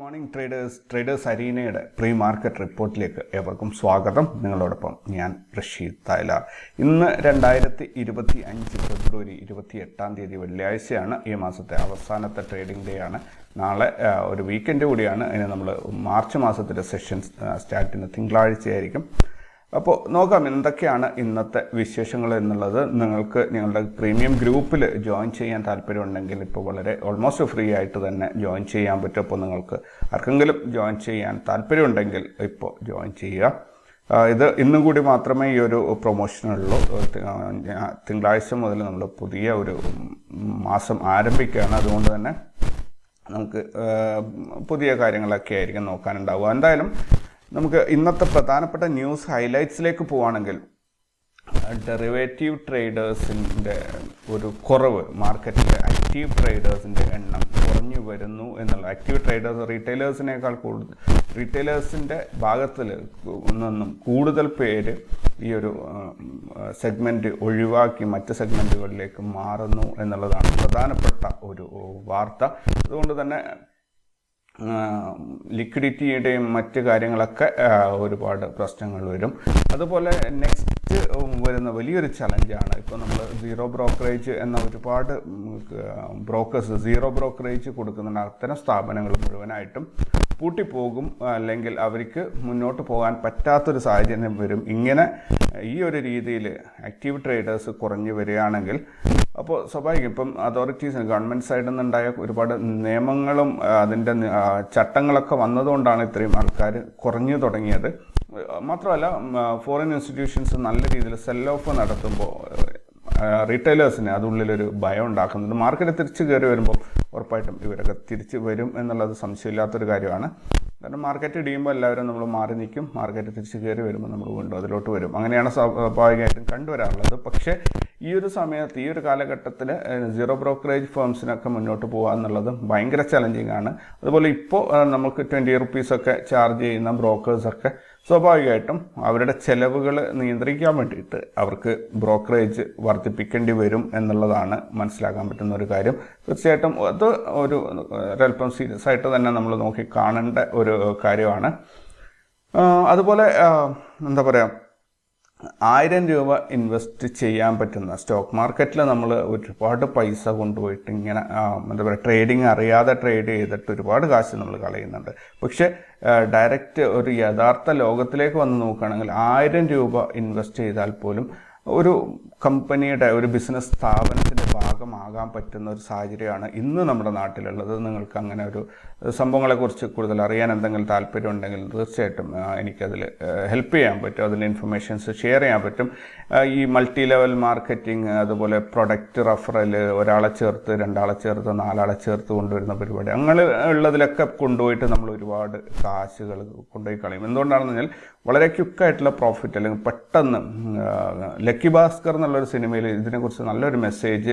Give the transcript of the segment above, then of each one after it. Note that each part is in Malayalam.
മോർണിംഗ് ട്രേഡേഴ്സ് ട്രേഡേഴ്സ് അരീനയുടെ പ്രീ മാർക്കറ്റ് റിപ്പോർട്ടിലേക്ക് ഏവർക്കും സ്വാഗതം. നിങ്ങളോടൊപ്പം ഞാൻ റഷീദ് തായ്ലാർ ഇന്ന് രണ്ടായിരത്തി ഇരുപത്തി അഞ്ച് ഫെബ്രുവരി ഇരുപത്തി എട്ടാം തീയതി വെള്ളിയാഴ്ചയാണ് ഈ മാസത്തെ അവസാനത്തെ ട്രേഡിംഗ് ഡേ ആണ്. നാളെ ഒരു വീക്കെൻഡ് കൂടിയാണ്. അതിന് നമ്മൾ മാർച്ച് മാസത്തിലെ സെഷൻസ് സ്റ്റാർട്ട് ചെയ്യുന്നത് തിങ്കളാഴ്ചയായിരിക്കും. അപ്പോൾ നോക്കാം എന്തൊക്കെയാണ് ഇന്നത്തെ വിശേഷങ്ങൾ എന്നുള്ളത്. നിങ്ങൾക്ക് ഞങ്ങളുടെ പ്രീമിയം ഗ്രൂപ്പിൽ ജോയിൻ ചെയ്യാൻ താല്പര്യമുണ്ടെങ്കിൽ ഇപ്പോൾ വളരെ ഓൾമോസ്റ്റ് ഫ്രീ ആയിട്ട് തന്നെ ജോയിൻ ചെയ്യാൻ പറ്റും. അപ്പോൾ നിങ്ങൾക്ക് ആർക്കെങ്കിലും ജോയിൻ ചെയ്യാൻ താല്പര്യമുണ്ടെങ്കിൽ ഇപ്പോൾ ജോയിൻ ചെയ്യുക. ഇത് ഇന്നും കൂടി മാത്രമേ ഈ ഒരു പ്രൊമോഷനുള്ളൂ. തിങ്കളാഴ്ച മുതൽ നമ്മൾ പുതിയ ഒരു മാസം ആരംഭിക്കുകയാണ്. അതുകൊണ്ട് തന്നെ നമുക്ക് പുതിയ കാര്യങ്ങളൊക്കെ ആയിരിക്കും നോക്കാനുണ്ടാവുക. എന്തായാലും നമുക്ക് ഇന്നത്തെ പ്രധാനപ്പെട്ട ന്യൂസ് ഹൈലൈറ്റ്സിലേക്ക് പോവുകയാണെങ്കിൽ ഡെറിവേറ്റീവ് ട്രേഡേഴ്സിന്റെ ഒരു കുറവ് മാർക്കറ്റിലെ ആക്റ്റീവ് ട്രേഡേഴ്സിന്റെ എണ്ണം കുറഞ്ഞു വരുന്നു എന്നുള്ള ആക്റ്റീവ് ട്രേഡേഴ്സ് റീറ്റെയിലേഴ്സിനേക്കാൾ കൂടുതൽ റീറ്റെയിലേഴ്സിന്റെ ഭാഗത്തിൽ നിന്നും കൂടുതൽ പേര് ഈ ഒരു സെഗ്മെന്റ് ഒഴിവാക്കി മറ്റ് സെഗ്മെന്റുകളിലേക്ക് മാറുന്നു എന്നുള്ളതാണ് പ്രധാനപ്പെട്ട ഒരു വാർത്ത. അതുകൊണ്ട് തന്നെ ലിക്വിഡിറ്റിയുടെയും മറ്റ് കാര്യങ്ങളൊക്കെ ഒരുപാട് പ്രശ്നങ്ങൾ വരും. അതുപോലെ നെക്സ്റ്റ് വരുന്ന വലിയൊരു ചലഞ്ചാണ് ഇപ്പോൾ നമ്മൾ സീറോ ബ്രോക്കറേജ് എന്ന ഒരുപാട് ബ്രോക്കേഴ്സ് സീറോ ബ്രോക്കറേജ് കൊടുക്കുന്നുണ്ട്. അത്തരം സ്ഥാപനങ്ങൾ മുഴുവനായിട്ടും പൂട്ടിപ്പോകും. അല്ലെങ്കിൽ അവർക്ക് മുന്നോട്ട് പോകാൻ പറ്റാത്തൊരു സാഹചര്യം വരും. ഇങ്ങനെ ഈ ഒരു രീതിയിൽ ആക്റ്റീവ് ട്രേഡേഴ്സ് കുറഞ്ഞു വരികയാണെങ്കിൽ അപ്പോൾ സ്വാഭാവികം ഇപ്പം അതോറിറ്റീസ് ഗവൺമെന്റ് സൈഡിൽ നിന്നുണ്ടായ ഒരുപാട് നിയമങ്ങളും അതിന്റെ ചട്ടങ്ങളൊക്കെ വന്നതുകൊണ്ടാണ് ഇത്രയും ആൾക്കാർ കുറഞ്ഞു തുടങ്ങിയത്. മാത്രമല്ല ഫോറിൻ ഇൻസ്റ്റിറ്റ്യൂഷൻസ് നല്ല രീതിയിൽ സെൽ ഓഫ് നടത്തുമ്പോൾ റീറ്റെയിലേഴ്സിന് അതുള്ളിലൊരു ഭയം ഉണ്ടാക്കുന്നുണ്ട്. മാർക്കറ്റ് തിരിച്ചു കയറി വരുമ്പോൾ ഉറപ്പായിട്ടും ഇവരൊക്കെ തിരിച്ച് വരും എന്നുള്ളത് സംശയമില്ലാത്തൊരു കാര്യമാണ്. കാരണം മാർക്കറ്റ് ഇടിയുമ്പോൾ എല്ലാവരും നമ്മൾ മാറി നിൽക്കും. മാർക്കറ്റ് തിരിച്ച് കയറി വരുമ്പോൾ നമ്മൾ വീണ്ടും അതിലോട്ട് വരും. അങ്ങനെയാണ് സ്വാഭാവികമായിട്ടും കണ്ടുവരാറുള്ളത്. പക്ഷേ ഈ ഒരു സമയത്ത് ഈ ഒരു കാലഘട്ടത്തിൽ സീറോ ബ്രോക്കറേജ് ഫേംസിനൊക്കെ മുന്നോട്ട് പോകുക എന്നുള്ളത് ഭയങ്കര ചലഞ്ചിങ് ആണ്. അതുപോലെ ഇപ്പോൾ നമുക്ക് ട്വന്റി റുപ്പീസൊക്കെ ചാർജ് ചെയ്യുന്ന ബ്രോക്കേഴ്സൊക്കെ സ്വാഭാവികമായിട്ടും അവരുടെ ചെലവുകൾ നിയന്ത്രിക്കാൻ വേണ്ടിയിട്ട് അവർക്ക് ബ്രോക്കറേജ് വർദ്ധിപ്പിക്കേണ്ടി വരും എന്നുള്ളതാണ് മനസ്സിലാക്കാൻ പറ്റുന്ന ഒരു കാര്യം. തീർച്ചയായിട്ടും അത് ഒരു ഒരല്പം സീരിയസ് ആയിട്ട് തന്നെ നമ്മൾ നോക്കി കാണേണ്ട ഒരു കാര്യമാണ്. അതുപോലെ എന്താ പറയുക ആയിരം രൂപ ഇൻവെസ്റ്റ് ചെയ്യാൻ പറ്റുന്ന സ്റ്റോക്ക് മാർക്കറ്റിൽ നമ്മൾ ഒരുപാട് പൈസ കൊണ്ടുപോയിട്ട് ഇങ്ങനെ എന്താ പറയുക ട്രേഡിങ് അറിയാതെ ട്രേഡ് ചെയ്തിട്ട് ഒരുപാട് കാശ് നമ്മൾ കളയുന്നുണ്ട്. പക്ഷേ ഡയറക്റ്റ് ഒരു യഥാർത്ഥ ലോകത്തിലേക്ക് വന്ന് നോക്കുകയാണെങ്കിൽ ആയിരം രൂപ ഇൻവെസ്റ്റ് ചെയ്താൽ പോലും ഒരു കമ്പനിയുടെ ഒരു ബിസിനസ് സ്ഥാപനത്തിന്റെ ഭാഗമാകാൻ പറ്റുന്ന ഒരു സാഹചര്യമാണ് ഇന്ന് നമ്മുടെ നാട്ടിലുള്ളത്. നിങ്ങൾക്ക് അങ്ങനെ ഒരു സംഭവങ്ങളെക്കുറിച്ച് കൂടുതൽ അറിയാൻ എന്തെങ്കിലും താല്പര്യമുണ്ടെങ്കിൽ തീർച്ചയായിട്ടും എനിക്കതിൽ ഹെൽപ്പ് ചെയ്യാൻ പറ്റും. അതിൽ ഇൻഫർമേഷൻസ് ഷെയർ ചെയ്യാൻ പറ്റും. ഈ മൾട്ടി ലെവൽ മാർക്കറ്റിംഗ് അതുപോലെ പ്രൊഡക്റ്റ് റഫറൽ ഒരാളെ ചേർത്ത് രണ്ടാളെ ചേർത്ത് നാലാളെ ചേർത്ത് കൊണ്ടുവരുന്ന പരിപാടി. അങ്ങനെ ഉള്ളതിലൊക്കെ കൊണ്ടുപോയിട്ട് നമ്മൾ ഒരുപാട് കാശുകൾ കൊണ്ടുപോയി കളയും. എന്തുകൊണ്ടാണെന്ന് പറഞ്ഞാൽ വളരെ ക്യുക്കായിട്ടുള്ള പ്രോഫിറ്റ് അല്ലെങ്കിൽ പെട്ടെന്ന് ലക്കി ഭാസ്കർ എന്നുള്ളൊരു സിനിമയിൽ ഇതിനെക്കുറിച്ച് നല്ലൊരു മെസ്സേജ്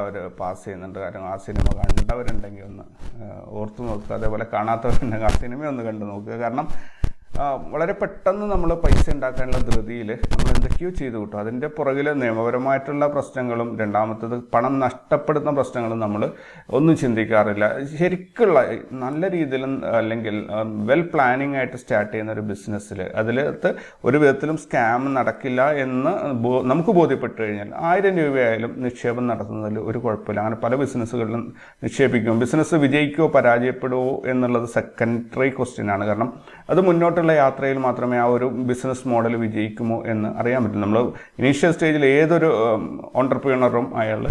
അവർ പാസ് ചെയ്യുന്നുണ്ട്. കാരണം ആ സിനിമ കണ്ടവരുണ്ടെങ്കിൽ ഒന്ന് ഓർത്ത് നോക്കുക അതേപോലെ കാണാത്തവരുണ്ടെങ്കിൽ ആ സിനിമ ഒന്ന് കണ്ടു നോക്കുക. കാരണം വളരെ പെട്ടെന്ന് നമ്മൾ പൈസ ഉണ്ടാക്കാനുള്ള ധൃതിയിൽ നമ്മൾ എന്തൊക്കെയോ ചെയ്തു കിട്ടും. അതിന്റെ പുറകിൽ നിയമപരമായിട്ടുള്ള പ്രശ്നങ്ങളും രണ്ടാമത്തത് പണം നഷ്ടപ്പെടുന്ന പ്രശ്നങ്ങളും നമ്മൾ ഒന്നും ചിന്തിക്കാറില്ല. ശരിക്കുള്ള നല്ല രീതിയിൽ അല്ലെങ്കിൽ വെൽ പ്ലാനിങ് ആയിട്ട് സ്റ്റാർട്ട് ചെയ്യുന്ന ഒരു ബിസിനസ്സിൽ അതിലകത്ത് ഒരു വിധത്തിലും സ്കാം നടക്കില്ല എന്ന് നമുക്ക് ബോധ്യപ്പെട്ട് കഴിഞ്ഞാൽ ആയിരം രൂപയായാലും നിക്ഷേപം നടത്തുന്നതിൽ ഒരു കുഴപ്പമില്ല. അങ്ങനെ പല ബിസിനസ്സുകളിലും നിക്ഷേപിക്കും ബിസിനസ് വിജയിക്കുമോ പരാജയപ്പെടുമോ എന്നുള്ളത് സെക്കൻഡറി ക്വസ്റ്റ്യൻ ആണ്. കാരണം അത് മുന്നോട്ടുള്ള യാത്രയിൽ മാത്രമേ ആ ഒരു ബിസിനസ് മോഡൽ വിജയിക്കുമോ എന്ന് അറിയാൻ പറ്റും. നമ്മൾ ഇനീഷ്യൽ സ്റ്റേജിൽ ഏതൊരു ഓണ്ടർപ്രീണറും അയാൾ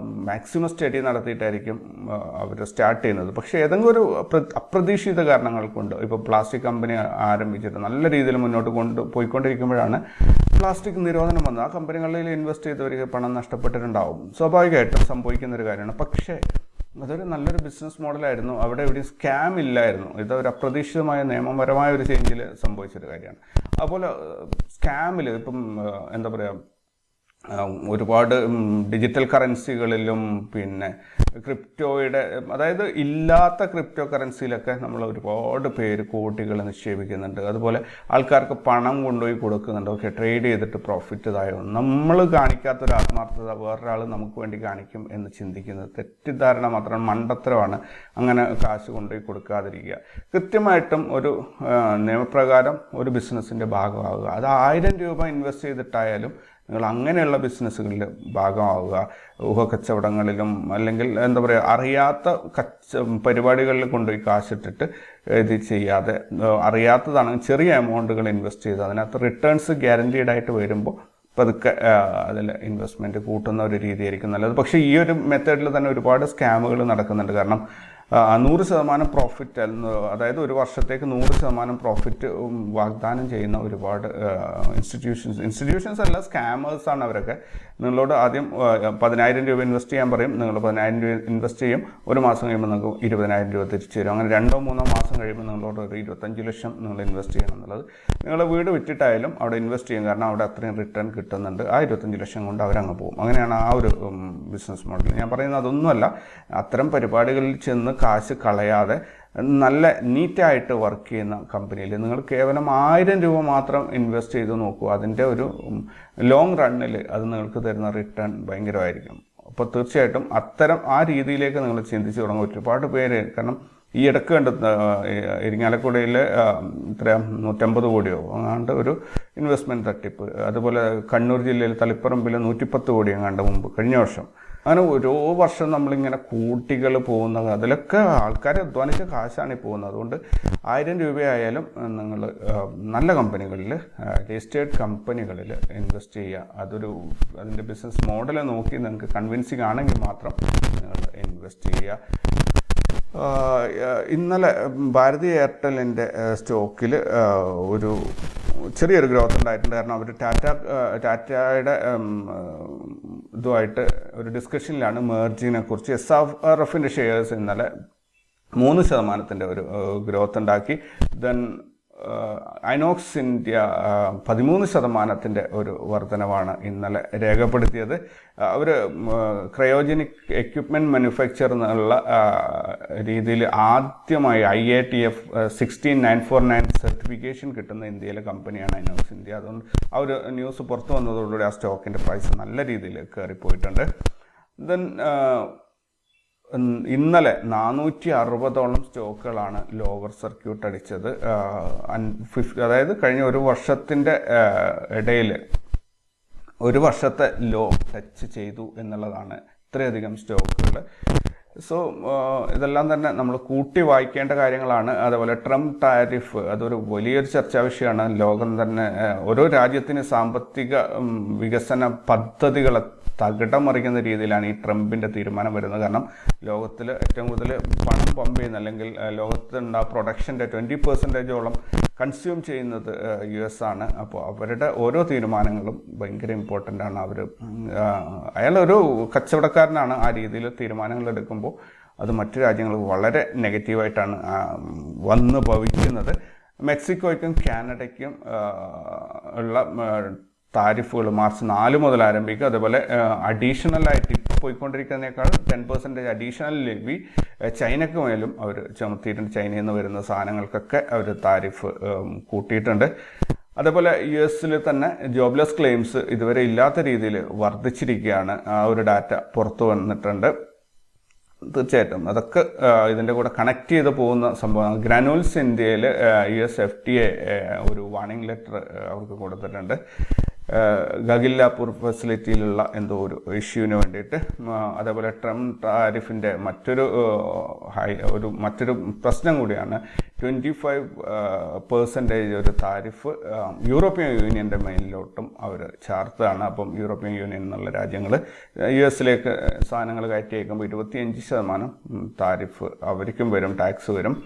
മാക്സിമം സ്റ്റഡി നടത്തിയിട്ടായിരിക്കും അവർ സ്റ്റാർട്ട് ചെയ്യുന്നത്. പക്ഷേ ഏതെങ്കിലും ഒരു പ്ര- അപ്രതീക്ഷിത കാരണങ്ങൾ കൊണ്ട് ഇപ്പോൾ പ്ലാസ്റ്റിക് കമ്പനി ആരംഭിച്ചിട്ട് നല്ല രീതിയിൽ മുന്നോട്ട് കൊണ്ട് പോയിക്കൊണ്ടിരിക്കുമ്പോഴാണ് പ്ലാസ്റ്റിക് നിരോധനം വന്നത്. ആ കമ്പനികളിൽ ഇൻവെസ്റ്റ് ചെയ്തവർക്ക് പണം നഷ്ടപ്പെട്ടിട്ടുണ്ടാവും. സ്വാഭാവികമായിട്ടും സംഭവിക്കുന്ന ഒരു കാര്യമാണ്. പക്ഷേ അതൊരു നല്ലൊരു ബിസിനസ് മോഡലായിരുന്നു അവിടെ ഇവിടെ സ്കാം ഇല്ലായിരുന്നു. ഇത് ഒരു അപ്രതീക്ഷിതമായ നിയമപരമായ ഒരു ചേഞ്ചിൽ സംഭവിച്ചൊരു കാര്യമാണ്. അതുപോലെ സ്കാമിൽ ഇപ്പം എന്താ പറയുക ഒരുപാട് ഡിജിറ്റൽ കറൻസികളിലും പിന്നെ ക്രിപ്റ്റോയുടെ അതായത് ഇല്ലാത്ത ക്രിപ്റ്റോ കറൻസിയിലൊക്കെ നമ്മൾ ഒരുപാട് പേര് കോടികൾ നിക്ഷേപിക്കുന്നുണ്ട്. അതുപോലെ ആൾക്കാർക്ക് പണം കൊണ്ടുപോയി കൊടുക്കുന്നുണ്ട്. ഓക്കെ ട്രേഡ് ചെയ്തിട്ട് പ്രോഫിറ്റ് ഇതായോ നമ്മൾ കാണിക്കാത്ത ഒരു ആത്മാർത്ഥത വേറൊരാൾ നമുക്ക് വേണ്ടി കാണിക്കും എന്ന് ചിന്തിക്കുന്നത് തെറ്റിദ്ധാരണ മാത്രം മണ്ടത്തരമാണ്. അങ്ങനെ കാശ് കൊണ്ടുപോയി കൊടുക്കാതിരിക്കുക. കൃത്യമായിട്ടും ഒരു നിയമപ്രകാരം ഒരു ബിസിനസ്സിന്റെ ഭാഗമാകുക അത് ആയിരം രൂപ ഇൻവെസ്റ്റ് ചെയ്തിട്ടായാലും നിങ്ങൾ അങ്ങനെയുള്ള ബിസിനസ്സുകളിൽ ഭാഗമാവുക. ഊഹക്കച്ചവടങ്ങളിലും അല്ലെങ്കിൽ എന്താ പറയുക അറിയാത്ത കച്ച പരിപാടികളിൽ കൊണ്ടുപോയി കാശിട്ടിട്ട് ഇത് ചെയ്യാതെ അറിയാത്തതാണെങ്കിൽ അറിയാത്തതാണ് ചെറിയ എമൗണ്ടുകൾ ഇൻവെസ്റ്റ് ചെയ്ത് അതിനകത്ത് റിട്ടേൺസ് ഗ്യാരണ്ടീഡ് ആയിട്ട് വരുമ്പോൾ പതുക്കെ അതിൽ ഇൻവെസ്റ്റ്മെന്റ് കൂട്ടുന്ന ഒരു രീതിയായിരിക്കും നല്ലത്. പക്ഷേ ഈ ഒരു മെത്തേഡിൽ തന്നെ ഒരുപാട് സ്കാമുകൾ നടക്കുന്നുണ്ട്. കാരണം നൂറ് ശതമാനം പ്രോഫിറ്റ് അതായത് ഒരു വർഷത്തേക്ക് നൂറ് ശതമാനം പ്രോഫിറ്റ് വാഗ്ദാനം ചെയ്യുന്ന ഒരുപാട് ഇൻസ്റ്റിറ്റ്യൂഷൻസ് ഇൻസ്റ്റിറ്റ്യൂഷൻസ് അല്ല സ്കാമേഴ്സ് ആണ് അവരൊക്കെ. നിങ്ങളോട് ആദ്യം പതിനായിരം രൂപ ഇൻവെസ്റ്റ് ചെയ്യാൻ പറയും. നിങ്ങൾ പതിനായിരം രൂപ ഇൻവെസ്റ്റ് ചെയ്യും. ഒരു മാസം കഴിയുമ്പോൾ നിങ്ങൾക്ക് ഇരുപതിനായിരം രൂപ തിരിച്ചു തരും. അങ്ങനെ രണ്ടോ മൂന്നോ മാസം കഴിയുമ്പോൾ നിങ്ങളോട് ഒരു ഇരുപത്തഞ്ച് ലക്ഷം നിങ്ങൾ ഇൻവെസ്റ്റ് ചെയ്യണം എന്നുള്ളത്. നിങ്ങൾ വീട് വിറ്റിട്ടായാലും അവിടെ ഇൻവെസ്റ്റ് ചെയ്യും. കാരണം അവിടെ അത്രയും റിട്ടേൺ കിട്ടുന്നുണ്ട്. ആ ഇരുപത്തഞ്ച് ലക്ഷം കൊണ്ട് അവരങ്ങ് പോകും. അങ്ങനെയാണ് ആ ഒരു ബിസിനസ് മോഡൽ ഞാൻ പറയുന്നത് അതൊന്നുമല്ല. അത്തരം പരിപാടികളിൽ ചെന്ന് കാശ് കളയാതെ നല്ല നീറ്റായിട്ട് വർക്ക് ചെയ്യുന്ന കമ്പനിയിൽ നിങ്ങൾ കേവലം ആയിരം രൂപ മാത്രം ഇൻവെസ്റ്റ് ചെയ്ത് നോക്കൂ. അതിന്റെ ഒരു ലോങ് റണ്ണിൽ അത് നിങ്ങൾക്ക് തരുന്ന റിട്ടേൺ ഭയങ്കരമായിരിക്കും. അപ്പോൾ തീർച്ചയായിട്ടും അത്തരം ആ രീതിയിലേക്ക് നിങ്ങൾ ചിന്തിച്ച് തുടങ്ങും ഒരുപാട് പേര് കാരണം ഈ ഇടയ്ക്ക് കണ്ട് ഇരിങ്ങാലക്കുടയിൽ ഇത്ര നൂറ്റമ്പത് കോടിയോ അങ്ങാണ്ട് ഒരു ഇൻവെസ്റ്റ്മെന്റ് തട്ടിപ്പ്. അതുപോലെ കണ്ണൂർ ജില്ലയിൽ തളിപ്പറമ്പിൽ നൂറ്റിപ്പത്ത് കോടി അങ്ങാണ്ട് മുമ്പ് കഴിഞ്ഞ വർഷം. അങ്ങനെ ഓരോ വർഷം നമ്മളിങ്ങനെ കൂട്ടികൾ പോകുന്നത്. അതിലൊക്കെ ആൾക്കാർ അധ്വാനിച്ച കാശാണ് ഈ പോകുന്നത്. അതുകൊണ്ട് ആയിരം രൂപയായാലും നിങ്ങൾ നല്ല കമ്പനികളിൽ രജിസ്റ്റേർഡ് കമ്പനികളിൽ ഇൻവെസ്റ്റ് ചെയ്യുക. അതൊരു അതിന്റെ ബിസിനസ് മോഡൽ നോക്കി നിങ്ങൾക്ക് കൺവിൻസിങ് ആണെങ്കിൽ മാത്രം നിങ്ങൾ ഇൻവെസ്റ്റ് ചെയ്യുക. ഇന്നലെ ഭാരതി എയർടെല്ലിന്റെ സ്റ്റോക്കിൽ ഒരു ചെറിയൊരു ഗ്രോത്ത് ഉണ്ടായിട്ടുണ്ട്. കാരണം അവർ ടാറ്റ ടാറ്റയുടെ ഇതുമായിട്ട് ഒരു ഡിസ്കഷനിലാണ് മേർജിനെ കുറിച്ച് എസ് ആർ എഫിന്റെ ഷെയർസ് ഇന്നലെ മൂന്ന് ശതമാനത്തിന്റെ ഒരു ഗ്രോത്ത് ഉണ്ടാക്കി. ദെൻ ഐനോക്സ് ഇന്ത്യ പതിമൂന്ന് ശതമാനത്തിന്റെ ഒരു വർധനവാണ് ഇന്നലെ രേഖപ്പെടുത്തിയത്. അവർ ക്രയോജനിക് എക്യുപ്മെന്റ് മാനുഫാക്ചർ എന്നുള്ള രീതിയിൽ ആദ്യമായി I A T F sixteen nine four nine certification കിട്ടുന്ന ഇന്ത്യയിലെ കമ്പനിയാണ് ഐനോക്സ് ഇന്ത്യ. അതുകൊണ്ട് ആ ഒരു ന്യൂസ് പുറത്തു വന്നതോടുകൂടി ആ സ്റ്റോക്കിന്റെ പ്രൈസ് നല്ല രീതിയിൽ കയറിപ്പോയിട്ടുണ്ട്. ദെൻ ഇന്നലെ നാനൂറ്റി അറുപതോളം സ്റ്റോക്കുകളാണ് ലോവർ സർക്യൂട്ട് അടിച്ചത്. അതായത് കഴിഞ്ഞ ഒരു വർഷത്തിന്റെ ഇടയിൽ ഒരു വർഷത്തെ ലോ ടച്ച് ചെയ്തു എന്നുള്ളതാണ് ഇത്രയധികം സ്റ്റോക്കുകൾ. സോ ഇതെല്ലാം തന്നെ നമ്മൾ കൂട്ടി വായിക്കേണ്ട കാര്യങ്ങളാണ്. അതേപോലെ ട്രംപ് ടാരിഫ് അതൊരു വലിയൊരു ചർച്ചാ വിഷയമാണ്. ലോകം തന്നെ ഓരോ രാജ്യത്തിന് സാമ്പത്തിക വികസന പദ്ധതികളെ തകിടം മറിക്കുന്ന രീതിയിലാണ് ഈ ട്രംപിന്റെ തീരുമാനം വരുന്നത്. കാരണം ലോകത്തിൽ ഏറ്റവും കൂടുതൽ പണം പമ്പ് ചെയ്യുന്ന അല്ലെങ്കിൽ ലോകത്തുണ്ട് ആ പ്രൊഡക്ഷന്റെ ട്വന്റി പെർസെന്റേജോളം കൺസ്യൂം ചെയ്യുന്നത് യു എസ് ആണ്. അപ്പോൾ അവരുടെ ഓരോ തീരുമാനങ്ങളും ഭയങ്കര ഇമ്പോർട്ടന്റ് ആണ്. അവർ അയാളൊരു കച്ചവടക്കാരനാണ്. ആ രീതിയിൽ തീരുമാനങ്ങൾ എടുക്കുമ്പോൾ അത് മറ്റു രാജ്യങ്ങൾ വളരെ നെഗറ്റീവായിട്ടാണ് വന്ന് ഭവിക്കുന്നത്. മെക്സിക്കോയ്ക്കും കാനഡയ്ക്കും ഉള്ള താരിഫുകൾ മാർച്ച് നാല് മുതൽ ആരംഭിക്കും അതുപോലെ അഡീഷണൽ ആയിട്ട് ഇപ്പോൾ പോയിക്കൊണ്ടിരിക്കുന്നതിനേക്കാൾ ടെൻ പെർസെന്റേജ് അഡീഷണൽ ലെവി ചൈനയ്ക്ക് മേലും അവർ ചുമത്തിയിട്ടുണ്ട്. ചൈനയിൽ നിന്ന് വരുന്ന സാധനങ്ങൾക്കൊക്കെ അവർ താരിഫ് കൂട്ടിയിട്ടുണ്ട്. അതേപോലെ യു എസിൽ തന്നെ ജോബ്ലെസ് ക്ലെയിംസ് ഇതുവരെ ഇല്ലാത്ത രീതിയിൽ വർദ്ധിച്ചിരിക്കുകയാണ്. ആ ഒരു ഡാറ്റ പുറത്തു വന്നിട്ടുണ്ട്. തീർച്ചയായിട്ടും. അതൊക്കെ ഇതിന്റെ കൂടെ കണക്ട് ചെയ്ത് പോകുന്ന സംഭവമാണ്. ഗ്രാനുവൽസ് ഇന്ത്യയിൽ U S F T A ഒരു വാർണിംഗ് ലെറ്റർ അവർക്ക് കൊടുത്തിട്ടുണ്ട്. ഗഗില്ലാപൂർ ഫെസിലിറ്റിയിലുള്ള എന്തോ ഒരു ഇഷ്യൂവിന് വേണ്ടിയിട്ട് അതേപോലെ ട്രംപ് ടാരിഫിന്റെ മറ്റൊരു ഹൈ ഒരു മറ്റൊരു പ്രശ്നം കൂടിയാണ്. ട്വന്റി ഫൈവ് പേഴ്സന്റേജ് ഒരു താരിഫ് യൂറോപ്യൻ യൂണിയന്റെ മേലിലോട്ടും അവർ ചാർത്തതാണ്. അപ്പം യൂറോപ്യൻ യൂണിയൻ എന്നുള്ള രാജ്യങ്ങൾ യു എസിലേക്ക് സാധനങ്ങൾ കയറ്റി അയക്കുമ്പോൾ ഇരുപത്തിയഞ്ച് ശതമാനം താരിഫ് അവർക്കും വരും ടാക്സ് വരും.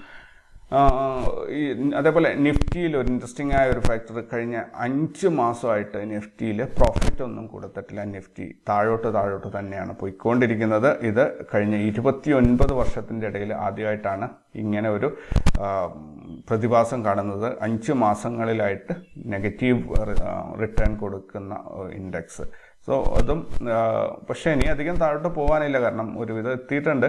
ഈ അതേപോലെ നിഫ്റ്റിയിൽ ഒരു ഇൻട്രസ്റ്റിംഗ് ആയ ഒരു ഫാക്ടർ കഴിഞ്ഞ അഞ്ച് മാസമായിട്ട് നിഫ്റ്റിയിൽ പ്രോഫിറ്റ് ഒന്നും കൊടുത്തിട്ടില്ല. നിഫ്റ്റി താഴോട്ട് താഴോട്ട് തന്നെയാണ് പോയിക്കൊണ്ടിരിക്കുന്നത്. ഇത് കഴിഞ്ഞ ഇരുപത്തി ഒൻപത് വർഷത്തിന്റെ ഇടയിൽ ആദ്യമായിട്ടാണ് ഇങ്ങനെ ഒരു പ്രതിഭാസം കാണുന്നത്. അഞ്ച് മാസങ്ങളിലായിട്ട് നെഗറ്റീവ് റിട്ടേൺ കൊടുക്കുന്ന ഇൻഡെക്സ് സോ അതും പക്ഷേ ഇനി അധികം താഴോട്ട് പോകാനില്ല കാരണം ഒരുവിധം എത്തിയിട്ടുണ്ട്.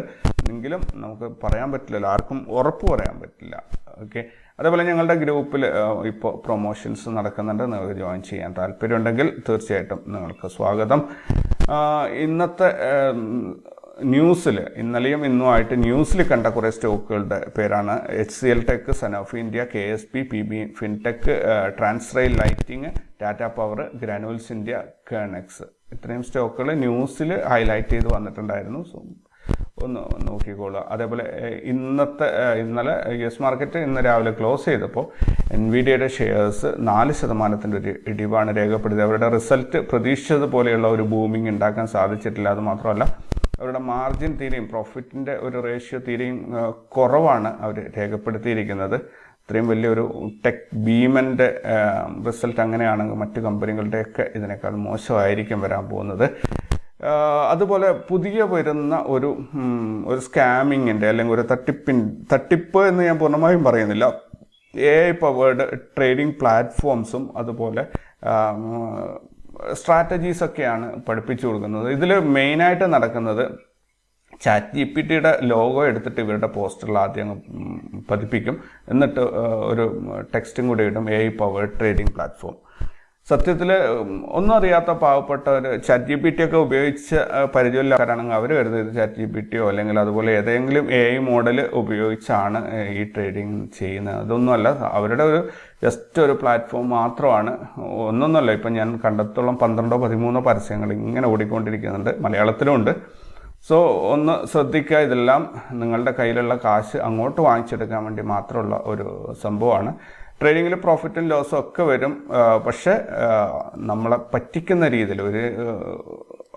എങ്കിലും നമുക്ക് പറയാൻ പറ്റില്ലല്ലോ. ആർക്കും ഉറപ്പ് പറയാൻ പറ്റില്ല. ഓക്കെ? അതേപോലെ ഞങ്ങളുടെ ഗ്രൂപ്പിൽ ഇപ്പോൾ പ്രൊമോഷൻസ് നടക്കുന്നുണ്ട്. നിങ്ങൾക്ക് ജോയിൻ ചെയ്യാൻ താല്പര്യമുണ്ടെങ്കിൽ തീർച്ചയായിട്ടും നിങ്ങൾക്ക് സ്വാഗതം. ഇന്നത്തെ ന്യൂസിൽ ഇന്നലെയും ഇന്നുമായിട്ട് ന്യൂസിൽ കണ്ട കുറേ സ്റ്റോക്കുകളുടെ പേരാണ്. H C L Tech Sanofi India K S P P B Fintech Transrail Lighting Tata Power Granules India Kernex. ഇത്രയും സ്റ്റോക്കുകൾ ന്യൂസിൽ ഹൈലൈറ്റ് ചെയ്ത് വന്നിട്ടുണ്ടായിരുന്നു. സോ ഒന്ന് നോക്കിക്കോളുക. അതേപോലെ ഇന്നത്തെ ഇന്നലെ യു എസ് മാർക്കറ്റ് ഇന്ന് രാവിലെ ക്ലോസ് ചെയ്തപ്പോൾ എൻ വി ഡിയുടെ ഷെയർസ് നാല് ശതമാനത്തിന്റെ ഒരു ഇടിവാണ് രേഖപ്പെടുത്തിയത്. അവരുടെ റിസൾട്ട് പ്രതീക്ഷിച്ചതുപോലെയുള്ള ഒരു ബൂമിംഗ് ഉണ്ടാക്കാൻ സാധിച്ചിട്ടില്ല. അത് മാത്രമല്ല അവരുടെ മാർജിൻ തീരെയും പ്രോഫിറ്റിന്റെ ഒരു റേഷ്യോ തീരെയും കുറവാണ് അവർ രേഖപ്പെടുത്തിയിരിക്കുന്നത്. ഇത്രയും വലിയൊരു ടെക് ഭീമന്റെ റിസൾട്ട് അങ്ങനെയാണെങ്കിൽ മറ്റു കമ്പനികളുടെയൊക്കെ ഇതിനേക്കാൾ മോശമായിരിക്കും വരാൻ പോകുന്നത്. അതുപോലെ പുതിയ വരുന്ന ഒരു ഒരു സ്കാമിങ്ങിന്റെ അല്ലെങ്കിൽ ഒരു തട്ടിപ്പിൻ തട്ടിപ്പ് എന്ന് ഞാൻ പൂർണമായും പറയുന്നില്ല. എ ഐ പവേർഡ് ട്രേഡിംഗ് പ്ലാറ്റ്ഫോംസും അതുപോലെ സ്ട്രാറ്റജീസ് ഒക്കെയാണ് പഠിപ്പിച്ചു കൊടുക്കുന്നത്. ഇതിൽ മെയിനായിട്ട് നടക്കുന്നത് ചാറ്റ് ജി പി ടിയുടെ ലോഗോ എടുത്തിട്ട് ഇവരുടെ പോസ്റ്ററിൽ ആദ്യം പതിപ്പിക്കും. എന്നിട്ട് ഒരു ടെക്സ്റ്റും കൂടി ഇടും. A I power trading platform സത്യത്തിൽ ഒന്നും അറിയാത്ത പാവപ്പെട്ടവർ ചാറ്റ് ജി പി ടി ഒക്കെ ഉപയോഗിച്ച് പരിചയമില്ലാത്തവരാണെങ്കിൽ അവർ കരുതുന്നത് ചാറ്റ് ജി പി ടിയോ അല്ലെങ്കിൽ അതുപോലെ ഏതെങ്കിലും എ ഐ മോഡൽ ഉപയോഗിച്ചാണ് ഈ ട്രേഡിങ് ചെയ്യുന്നത്. അതൊന്നുമല്ല അവരുടെ ഒരു ജസ്റ്റ് ഒരു പ്ലാറ്റ്ഫോം മാത്രമാണ്. ഒന്നൊന്നുമല്ല ഇപ്പം ഞാൻ കണ്ടെത്തോളം പന്ത്രണ്ടോ പതിമൂന്നോ പരസ്യങ്ങൾ ഇങ്ങനെ ഓടിക്കൊണ്ടിരിക്കുന്നുണ്ട് മലയാളത്തിലുമുണ്ട് സോ ഒന്ന് ശ്രദ്ധിക്കുക ഇതെല്ലാം നിങ്ങളുടെ കയ്യിലുള്ള കാശ് അങ്ങോട്ട് വാങ്ങിച്ചെടുക്കാൻ വേണ്ടി മാത്രമുള്ള ഒരു സംഭവമാണ്. ട്രേഡിങ്ങിൽ പ്രോഫിറ്റും ലോസും ഒക്കെ വരും. പക്ഷെ നമ്മളെ പറ്റിക്കുന്ന രീതിയിൽ ഒരു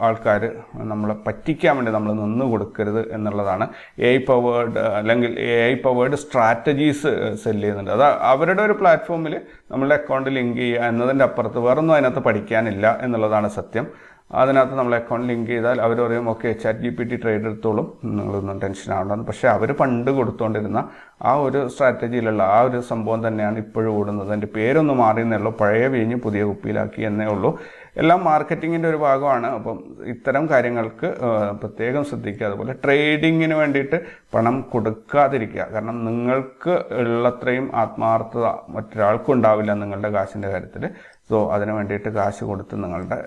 ആൾക്കാർ നമ്മളെ പറ്റിക്കാൻ വേണ്ടി നമ്മൾ നിന്ന് കൊടുക്കരുത് എന്നുള്ളതാണ് എ ഐ പവേർഡ് അല്ലെങ്കിൽ A I powered strategies sell ചെയ്യുന്നുണ്ട്. അത് അവരുടെ ഒരു പ്ലാറ്റ്ഫോമിൽ നമ്മളുടെ അക്കൗണ്ട് ലിങ്ക് ചെയ്യുക എന്നതിന്റെ അപ്പുറത്ത് വേറൊന്നും അതിനകത്ത് പഠിക്കാനില്ല എന്നുള്ളതാണ് സത്യം. അതിനകത്ത് നമ്മൾ അക്കൗണ്ട് ലിങ്ക് ചെയ്താൽ അവർ പറയും okay chat G P T trade എടുത്തോളും. നിങ്ങളൊന്നും ടെൻഷൻ ആവണ്ടെന്ന് പക്ഷേ അവർ പണ്ട് കൊടുത്തുകൊണ്ടിരുന്ന ആ ഒരു സ്ട്രാറ്റജിയിലുള്ള ആ ഒരു സംഭവം തന്നെയാണ് ഇപ്പോഴും ഓടുന്നത്. എന്റെ പേരൊന്നും മാറിയെന്നേ ഉള്ളൂ. പഴയ വീഞ്ഞ് പുതിയ കുപ്പിയിലാക്കി എന്നേ ഉള്ളൂ. എല്ലാം മാർക്കറ്റിങ്ങിന്റെ ഒരു ഭാഗമാണ്. അപ്പം ഇത്തരം കാര്യങ്ങൾക്ക് പ്രത്യേകം ശ്രദ്ധിക്കുക. അതുപോലെ ട്രേഡിങ്ങിന് വേണ്ടിയിട്ട് പണം കൊടുക്കാതിരിക്കുക. കാരണം നിങ്ങൾക്ക് ഉള്ളത്രയും ആത്മാർത്ഥത മറ്റൊരാൾക്കും ഉണ്ടാവില്ല നിങ്ങളുടെ കാശിന്റെ കാര്യത്തിൽ സോ അതിന് വേണ്ടിയിട്ട് കാശ് കൊടുത്ത് നിങ്ങളുടെ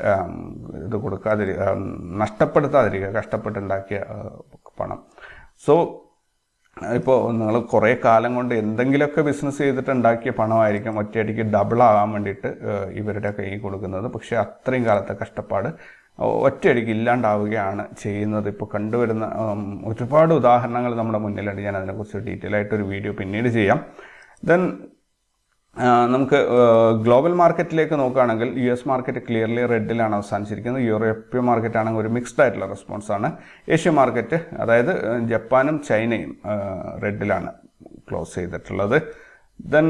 ഇത് കൊടുക്കാതിരി നഷ്ടപ്പെടുത്താതിരിക്കുക കഷ്ടപ്പെട്ടുണ്ടാക്കിയ പണം. സോ ഇപ്പോൾ നിങ്ങൾ കുറേ കാലം കൊണ്ട് എന്തെങ്കിലുമൊക്കെ ബിസിനസ് ചെയ്തിട്ട് ഉണ്ടാക്കിയ പണമായിരിക്കും ഒറ്റയടിക്ക് ഡബിൾ ആകാൻ വേണ്ടിയിട്ട് ഇവരുടെ കയ്യിൽ കൊടുക്കുന്നത്. പക്ഷേ അത്രയും കാലത്തെ കഷ്ടപ്പാട് ഒറ്റയടിക്ക് ഇല്ലാണ്ടാവുകയാണ് ചെയ്യുന്നത്. ഇപ്പോൾ കണ്ടുവരുന്ന ഒരുപാട് ഉദാഹരണങ്ങൾ നമ്മുടെ മുന്നിലുണ്ട്. ഞാൻ അതിനെക്കുറിച്ച് ഡീറ്റെയിൽ ആയിട്ടൊരു വീഡിയോ പിന്നീട് ചെയ്യാം. ദെൻ നമുക്ക് ഗ്ലോബൽ മാർക്കറ്റിലേക്ക് നോക്കുകയാണെങ്കിൽ യു എസ് മാർക്കറ്റ് ക്ലിയർലി റെഡിലാണ് അവസാനിച്ചിരിക്കുന്നത്. യൂറോപ്യൻ മാർക്കറ്റ് ആണെങ്കിൽ ഒരു മിക്സ്ഡ് ആയിട്ടുള്ള റെസ്പോൺസ് ആണ്. ഏഷ്യ മാർക്കറ്റ് അതായത് ജപ്പാനും ചൈനയും റെഡിലാണ് ക്ലോസ് ചെയ്തിട്ടുള്ളത്. ദെൻ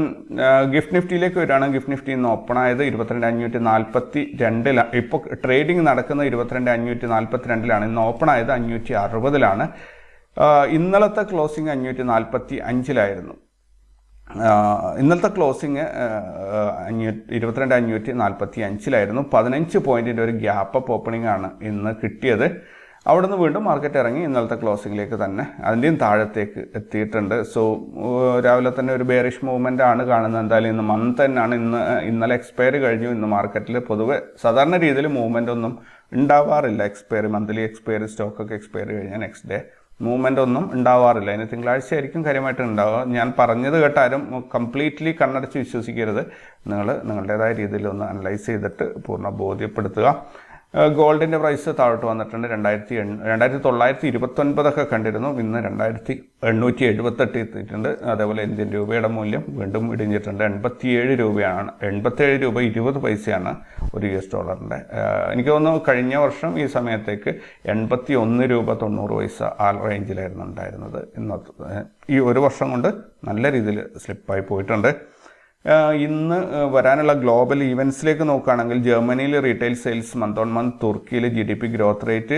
ഗിഫ്റ്റ് നിഫ്റ്റിയിലേക്ക് വരികയാണെങ്കിൽ ഗിഫ്റ്റ് നിഫ്റ്റി ഇന്ന് ഓപ്പൺ ആയത് ഇരുപത്തിരണ്ട് അഞ്ഞൂറ്റി നാൽപ്പത്തി രണ്ടിലാണ് ഇപ്പോൾ ട്രേഡിംഗ് നടക്കുന്ന ഇരുപത്തിരണ്ട് അഞ്ഞൂറ്റി നാൽപ്പത്തി രണ്ടിലാണ് ഇന്ന് ഓപ്പൺ ആയത് അഞ്ഞൂറ്റി അറുപതിലാണ്. ഇന്നലത്തെ ക്ലോസിംഗ് അഞ്ഞൂറ്റി നാൽപ്പത്തി അഞ്ചിലായിരുന്നു ആഹ് ഇന്നലത്തെ ക്ലോസിങ് അഞ്ഞൂറ്റി ഇരുപത്തിരണ്ട് അഞ്ഞൂറ്റി നാൽപ്പത്തി അഞ്ചിലായിരുന്നു. പതിനഞ്ച് പോയിന്റിന്റെ ഒരു ഗ്യാപ്പ് അപ്പ് ഓപ്പണിംഗ് ആണ് ഇന്ന് കിട്ടിയത്. അവിടെ നിന്ന് വീണ്ടും മാർക്കറ്റ് ഇറങ്ങി ഇന്നലത്തെ ക്ലോസിങ്ങിലേക്ക് തന്നെ. അതിന്റെയും താഴത്തേക്ക് എത്തിയിട്ടുണ്ട്. സോ രാവിലെ തന്നെ ഒരു ബേറിഷ് മൂവ്മെന്റ് ആണ് കാണുന്നത്. എന്തായാലും ഇന്ന് മന്ത് തന്നെയാണ്. ഇന്ന് ഇന്നലെ എക്സ്പയറി കഴിഞ്ഞു. ഇന്ന് മാർക്കറ്റിൽ പൊതുവെ സാധാരണ രീതിയിൽ മൂവ്മെന്റ് ഒന്നും ഉണ്ടാവാറില്ല. എക്സ്പയറി മന്ത്ലി എക്സ്പയറി സ്റ്റോക്കൊക്കെ എക്സ്പയറി കഴിഞ്ഞാൽ നെക്സ്റ്റ് ഡേ മൂവ്മെന്റ് ഒന്നും ഉണ്ടാവാറില്ല. അതിന് തിങ്കളാഴ്ച ആയിരിക്കും കാര്യമായിട്ട് ഉണ്ടാവുക. ഞാൻ പറഞ്ഞത് കേട്ടാലും കംപ്ലീറ്റ്ലി കണ്ണടച്ച് വിശ്വസിക്കരുത്. നിങ്ങൾ നിങ്ങളുടേതായ രീതിയിൽ ഒന്ന് അനലൈസ് ചെയ്തിട്ട് പൂർണ ബോധ്യപ്പെടുത്തുക. ഗോൾഡിന്റെ പ്രൈസ് താഴോട്ട് വന്നിട്ടുണ്ട്. രണ്ടായിരത്തി എണ്ണ രണ്ടായിരത്തി തൊള്ളായിരത്തി ഇരുപത്തൊൻപതൊക്കെ കണ്ടിരുന്നു. ഇന്ന് രണ്ടായിരത്തി എണ്ണൂറ്റി എഴുപത്തെട്ട് എത്തിയിട്ടുണ്ട്. അതേപോലെ ഇന്ത്യൻ രൂപയുടെ മൂല്യം വീണ്ടും ഇടിഞ്ഞിട്ടുണ്ട്. എൺപത്തിയേഴ് രൂപയാണ് എൺപത്തേഴ് രൂപ ഇരുപത് പൈസയാണ് ഒരു യു എസ് ഡോളറിന്റെ എനിക്ക് തോന്നുന്നു കഴിഞ്ഞ വർഷം ഈ സമയത്തേക്ക് എൺപത്തി ഒന്ന് രൂപ തൊണ്ണൂറ് പൈസ ആ റേഞ്ചിലായിരുന്നു ഉണ്ടായിരുന്നത്. ഇന്നത്തെ ഈ ഒരു വർഷം കൊണ്ട് നല്ല രീതിയിൽ സ്ലിപ്പായി പോയിട്ടുണ്ട്. ഇന്ന് വരാനുള്ള ഗ്ലോബൽ ഈവൻസിലേക്ക് നോക്കുകയാണെങ്കിൽ ജർമ്മനിയിൽ retail sales month on month തുർക്കിയിൽ G D P growth rate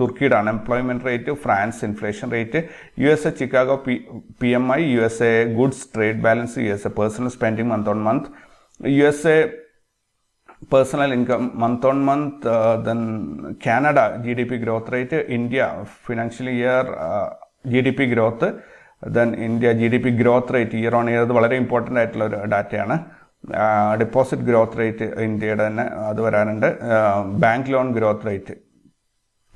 തുർക്കിയുടെ unemployment rate France inflation rate U S A Chicago P P M I U S A goods trade balance U S A personal spending month on month U S A personal income month on month then Canada G D P growth rate India financial year G D P growth then India G D P growth rate year on year അത് വളരെ ഇമ്പോർട്ടന്റ് ആയിട്ടുള്ള ഒരു ഡാറ്റയാണ് ഡിപ്പോസിറ്റ് ഗ്രോത്ത് റേറ്റ് ഇന്ത്യയുടെ തന്നെ അത് വരാനുണ്ട്. ബാങ്ക് ലോൺ ഗ്രോത്ത് റേറ്റ്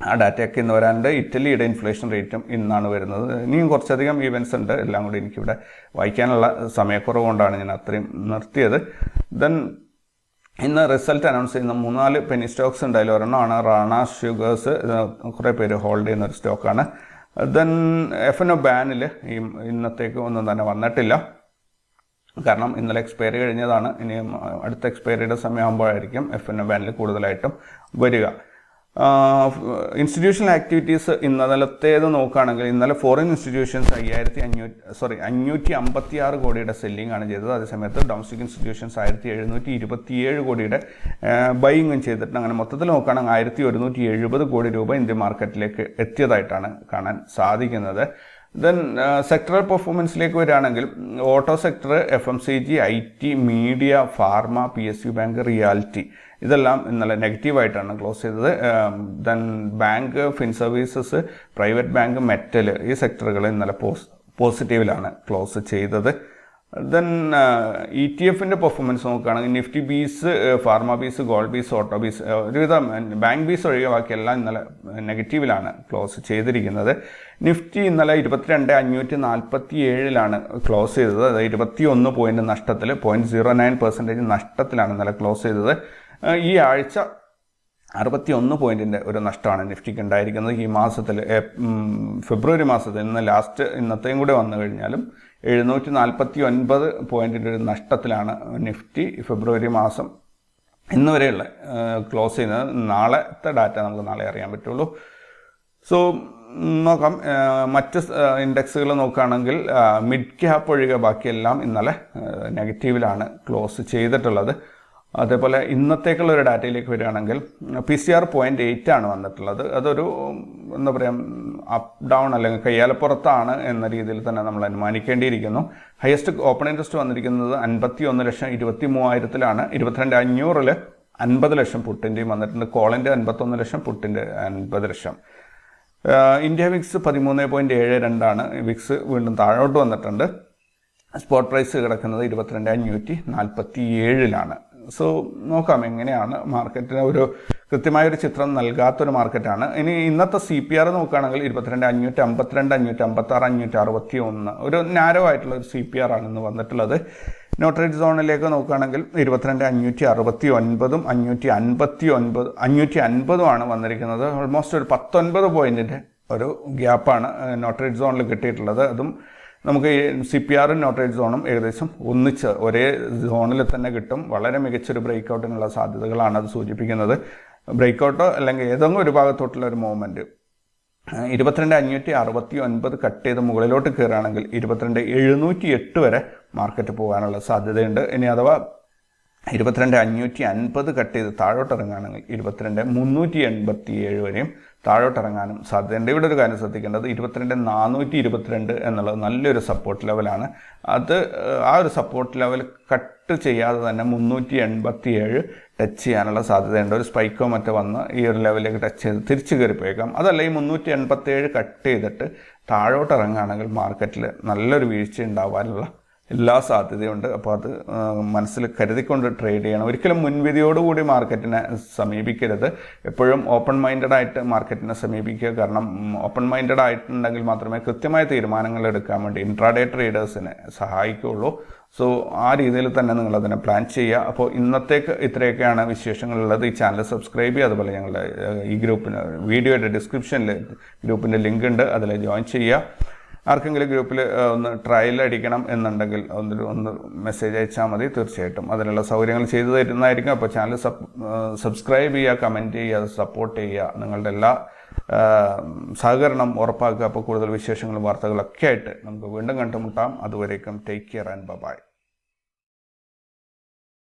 ആ ഡാറ്റയൊക്കെ ഇന്ന് വരാനുണ്ട്. ഇറ്റലിയുടെ ഇൻഫ്ലേഷൻ റേറ്റും ഇന്നാണ് വരുന്നത്. ഇനിയും കുറച്ചധികം ഈവൻസ് ഉണ്ട്. എല്ലാം കൂടി എനിക്കിവിടെ വായിക്കാനുള്ള സമയക്കുറവ് കൊണ്ടാണ് ഞാൻ അത്രയും നിർത്തിയത്. ദെൻ ഇന്ന് റിസൾട്ട് അനൗൺസ് ചെയ്യുന്ന മൂന്നാൽ പെനി സ്റ്റോക്സ് ഉണ്ട്. അതിൽ ഒരെണ്ണമാണ് റാണ ഷുഗേഴ്സ് കുറേ പേര് ഹോൾഡ് ചെയ്യുന്ന ഒരു സ്റ്റോക്കാണ് ദെൻ എഫ് എൻ ഒ ബാനിൽ ഈ ഇന്നത്തേക്ക് ഒന്നും തന്നെ വന്നിട്ടില്ല. കാരണം ഇന്നലെ എക്സ്പയറി കഴിഞ്ഞതാണ്. ഇനി അടുത്ത എക്സ്പയറിയുടെ സമയമാകുമ്പോഴായിരിക്കും എഫ് എൻ ഒ ബാനിൽ കൂടുതലായിട്ടും വരിക. ഇൻസ്റ്റിറ്റ്യൂഷണൽ ആക്ടിവിറ്റീസ് ഇന്നലത്തേത് നോക്കുകയാണെങ്കിൽ ഇന്നലെ ഫോറിൻ ഇൻസ്റ്റിറ്റ്യൂഷൻസ് അയ്യായിരത്തി അഞ്ഞൂറ്റി സോറി അഞ്ഞൂറ്റി അമ്പത്തി ആറ് കോടിയുടെ സെല്ലിംഗ് ആണ് ചെയ്തത്. അതേസമയത്ത് ഡൊമസ്റ്റിക് ഇൻസ്റ്റിറ്റ്യൂഷൻസ് ആയിരത്തി എഴുന്നൂറ്റി ഇരുപത്തിയേഴ് കോടിയുടെ ബൈയിങ്ങും ചെയ്തിട്ടുണ്ട്. അങ്ങനെ മൊത്തത്തിൽ നോക്കുകയാണെങ്കിൽ ആയിരത്തി ഒരുന്നൂറ്റി എഴുപത് കോടി രൂപ ഇന്ത്യൻ മാർക്കറ്റിലേക്ക് എത്തിയതായിട്ടാണ് കാണാൻ സാധിക്കുന്നത്. ദെൻ സെക്ടറൽ പെർഫോമൻസിലേക്ക് വരികയാണെങ്കിൽ auto sector F M C G I T media pharma P S U bank realty ഇതെല്ലാം ഇന്നലെ നെഗറ്റീവായിട്ടാണ് ക്ലോസ് ചെയ്തത്. Then bank fin services private bank metal ഈ സെക്ടറുകൾ ഇന്നലെ പോസ് പോസിറ്റീവിലാണ് ക്ലോസ് ചെയ്തത്. ദെൻ ഇ ടി എഫിന്റെ പെർഫോമൻസ് നോക്കുകയാണെങ്കിൽ Nifty BeES pharma BeES gold BeES auto BeES ഒരുവിധം ബാങ്ക് ബീസ് ഒഴികെ ബാക്കിയെല്ലാം ഇന്നലെ നെഗറ്റീവിലാണ് ക്ലോസ് ചെയ്തിരിക്കുന്നത്. നിഫ്റ്റി ഇന്നലെ ഇരുപത്തിരണ്ട് അഞ്ഞൂറ്റി നാൽപ്പത്തി ഏഴിലാണ് ക്ലോസ് ചെയ്തത്. അതായത് ഇരുപത്തി ഒന്ന് പോയിന്റ് നഷ്ടത്തിൽ പോയിന്റ് സീറോ നയൻ പെർസെന്റേജ് നഷ്ടത്തിലാണ് ഇന്നലെ ക്ലോസ് ചെയ്തത്. ഈ ആഴ്ച അറുപത്തി ഒന്ന് പോയിന്റിന്റെ ഒരു നഷ്ടമാണ് നിഫ്റ്റിക്ക് ഉണ്ടായിരിക്കുന്നത്. ഈ മാസത്തിൽ ഫെബ്രുവരി മാസത്തിൽ ഇന്ന് ലാസ്റ്റ് ഇന്നത്തെയും കൂടെ വന്നു കഴിഞ്ഞാലും എഴുന്നൂറ്റി നാൽപ്പത്തി ഒൻപത് പോയിന്റിന്റെ ഒരു നഷ്ടത്തിലാണ് നിഫ്റ്റി ഫെബ്രുവരി മാസം ഇന്ന് വരെയുള്ള ക്ലോസ് ചെയ്യുന്നത്. നാളത്തെ ഡാറ്റ നമുക്ക് നാളെ അറിയാൻ പറ്റുള്ളൂ. സോ നോക്കാം. മറ്റ് ഇൻഡെക്സുകൾ നോക്കുകയാണെങ്കിൽ മിഡ് ക്യാപ്പ് ഒഴികെ ബാക്കിയെല്ലാം ഇന്നലെ നെഗറ്റീവിലാണ് ക്ലോസ് ചെയ്തിട്ടുള്ളത്. അതേപോലെ ഇന്നത്തേക്കുള്ള ഒരു ഡാറ്റയിലേക്ക് വരികയാണെങ്കിൽ P C R point eight ആണ് വന്നിട്ടുള്ളത്. അതൊരു എന്താ പറയുക അപ്പ് ഡൗൺ അല്ലെങ്കിൽ കയ്യാലപ്പുറത്താണ് എന്ന രീതിയിൽ തന്നെ നമ്മൾ അനുമാനിക്കേണ്ടിയിരിക്കുന്നു. ഹയസ്റ്റ് ഓപ്പൺ ഇൻട്രസ്റ്റ് വന്നിരിക്കുന്നത് അൻപത്തി ഒന്ന് ലക്ഷം ഇരുപത്തി മൂവായിരത്തിലാണ് ഇരുപത്തിരണ്ട് അഞ്ഞൂറിൽ അൻപത് ലക്ഷം പുട്ടിന്റെയും വന്നിട്ടുണ്ട്. കോളിന്റെ അൻപത്തൊന്ന് ലക്ഷം പുട്ടിന്റെ അൻപത് ലക്ഷം. ഇന്ത്യ വിക്സ് പതിമൂന്ന് പോയിന്റ് ഏഴ് രണ്ടാണ്. വിക്സ് വീണ്ടും താഴോട്ട് വന്നിട്ടുണ്ട്. സ്പോട്ട് പ്രൈസ് കിടക്കുന്നത് ഇരുപത്തിരണ്ട് അഞ്ഞൂറ്റി നാൽപ്പത്തി ഏഴിലാണ് സോ നോക്കാം എങ്ങനെയാണ് മാർക്കറ്റിന് ഒരു കൃത്യമായൊരു ചിത്രം നൽകാത്തൊരു മാർക്കറ്റാണ്. ഇനി ഇന്നത്തെ സി പി ആർ നോക്കുകയാണെങ്കിൽ ഇരുപത്തിരണ്ട് അഞ്ഞൂറ്റി അമ്പത്തിരണ്ട് അഞ്ഞൂറ്റി അമ്പത്താറ് അഞ്ഞൂറ്റി അറുപത്തി ഒന്ന് ഒരു നാരോ ആയിട്ടുള്ള ഒരു സി പി ആർ ആണ് ഇന്ന് വന്നിട്ടുള്ളത്. നോട്ടറേറ്റ് സോണിലേക്ക് നോക്കുകയാണെങ്കിൽ ഇരുപത്തിരണ്ട് അഞ്ഞൂറ്റി അറുപത്തി ഒൻപതും അഞ്ഞൂറ്റി അൻപത്തി ഒൻപത് അഞ്ഞൂറ്റി അൻപതുമാണ് വന്നിരിക്കുന്നത്. ഓൾമോസ്റ്റ് ഒരു പത്തൊൻപത് പോയിന്റിന്റെ ഒരു ഗ്യാപ്പാണ് നോട്ടറേറ്റ് സോണിൽ കിട്ടിയിട്ടുള്ളത്. അതും നമുക്ക് സി പി ആറും നോട്ടേജ് സോണും ഏകദേശം ഒന്നിച്ച് ഒരേ സോണിൽ തന്നെ കിട്ടും. വളരെ മികച്ചൊരു ബ്രേക്ക് ഔട്ടിനുള്ള സാധ്യതകളാണ് അത് സൂചിപ്പിക്കുന്നത്. ബ്രേക്ക് ഔട്ടോ അല്ലെങ്കിൽ ഏതെങ്കിലും ഒരു ഭാഗത്തോട്ടുള്ള ഒരു മൂവ്മെന്റ് ഇരുപത്തിരണ്ട് അഞ്ഞൂറ്റി അറുപത്തി ഒൻപത് കട്ട് ചെയ്ത് മുകളിലോട്ട് കയറുകയാണെങ്കിൽ ഇരുപത്തിരണ്ട് എഴുന്നൂറ്റി എട്ട് വരെ മാർക്കറ്റ് പോകാനുള്ള സാധ്യതയുണ്ട്. ഇനി അഥവാ ഇരുപത്തിരണ്ട് അഞ്ഞൂറ്റി അൻപത് കട്ട് ചെയ്ത് താഴോട്ട് ഇറങ്ങുകയാണെങ്കിൽ ഇരുപത്തിരണ്ട് മുന്നൂറ്റി എൺപത്തി ഏഴ് വരെയും താഴോട്ട് ഇറങ്ങാനും സാധ്യതയുണ്ട് ഇവിടെ ഒരു കാര്യം ശ്രദ്ധിക്കേണ്ടത് ഇരുപത്തിരണ്ട് നാനൂറ്റി ഇരുപത്തിരണ്ട് എന്നുള്ളത് നല്ലൊരു സപ്പോർട്ട് ലെവലാണ് അത് ആ ഒരു സപ്പോർട്ട് ലെവൽ കട്ട് ചെയ്യാതെ തന്നെ മുന്നൂറ്റി എൺപത്തി ഏഴ് ടച്ച് ചെയ്യാനുള്ള സാധ്യതയുണ്ട് ഒരു സ്പൈക്കോ മറ്റോ വന്ന് ഈ ഒരു ലെവലിലേക്ക് ടച്ച് ചെയ്ത് തിരിച്ചു കയറിപ്പോയേക്കാം. അതല്ല ഈ മുന്നൂറ്റി എൺപത്തി ഏഴ് കട്ട് ചെയ്തിട്ട് താഴോട്ട് ഇറങ്ങുകയാണെങ്കിൽ മാർക്കറ്റിൽ നല്ലൊരു വീഴ്ച ഉണ്ടാവാനുള്ള എല്ലാ സാധ്യതയുണ്ട്. അപ്പോൾ അത് മനസ്സിൽ കരുതിക്കൊണ്ട് ട്രേഡ് ചെയ്യണം. ഒരിക്കലും മുൻവിധിയോടുകൂടി മാർക്കറ്റിനെ സമീപിക്കരുത്. എപ്പോഴും ഓപ്പൺ മൈൻഡഡ് ആയിട്ട് മാർക്കറ്റിനെ സമീപിക്കുക. കാരണം ഓപ്പൺ മൈൻഡഡ് ആയിട്ടുണ്ടെങ്കിൽ മാത്രമേ കൃത്യമായ തീരുമാനങ്ങൾ എടുക്കാൻ വേണ്ടി ഇൻട്രാഡേ ട്രേഡേഴ്സിനെ സഹായിക്കുകയുള്ളൂ. സോ ആ രീതിയിൽ തന്നെ നിങ്ങൾ അതിനെ പ്ലാൻ ചെയ്യുക. അപ്പോൾ ഇന്നത്തേക്ക് ഇത്രയൊക്കെയാണ് വിശേഷങ്ങളുള്ളത്. ഈ ചാനൽ സബ്സ്ക്രൈബ് ചെയ്യുക. അതുപോലെ ഞങ്ങളുടെ ഈ ഗ്രൂപ്പിന് വീഡിയോയുടെ ഡിസ്ക്രിപ്ഷനിൽ ഗ്രൂപ്പിന്റെ ലിങ്ക് ഉണ്ട്. അതിൽ ജോയിൻ ചെയ്യുക. ആർക്കെങ്കിലും ഗ്രൂപ്പിൽ ഒന്ന് ട്രയൽ അടിക്കണം എന്നുണ്ടെങ്കിൽ ഒന്ന് ഒന്ന് മെസ്സേജ് അയച്ചാൽ മതി തീർച്ചയായിട്ടും. അതിനുള്ള സൗകര്യങ്ങൾ ചെയ്തു തരുന്നതായിരിക്കും. അപ്പോൾ ചാനൽ സബ് സബ്സ്ക്രൈബ് ചെയ്യുക കമന്റ് ചെയ്യുക സപ്പോർട്ട് ചെയ്യുക. നിങ്ങളുടെ എല്ലാ സഹകരണം ഉറപ്പാക്കുക. അപ്പോൾ കൂടുതൽ വിശേഷങ്ങളും വാർത്തകളൊക്കെ ആയിട്ട് നമുക്ക് വീണ്ടും കണ്ടുമുട്ടാം. അതുവരേക്കും ടേക്ക് കെയർ ആൻഡ് ബൈ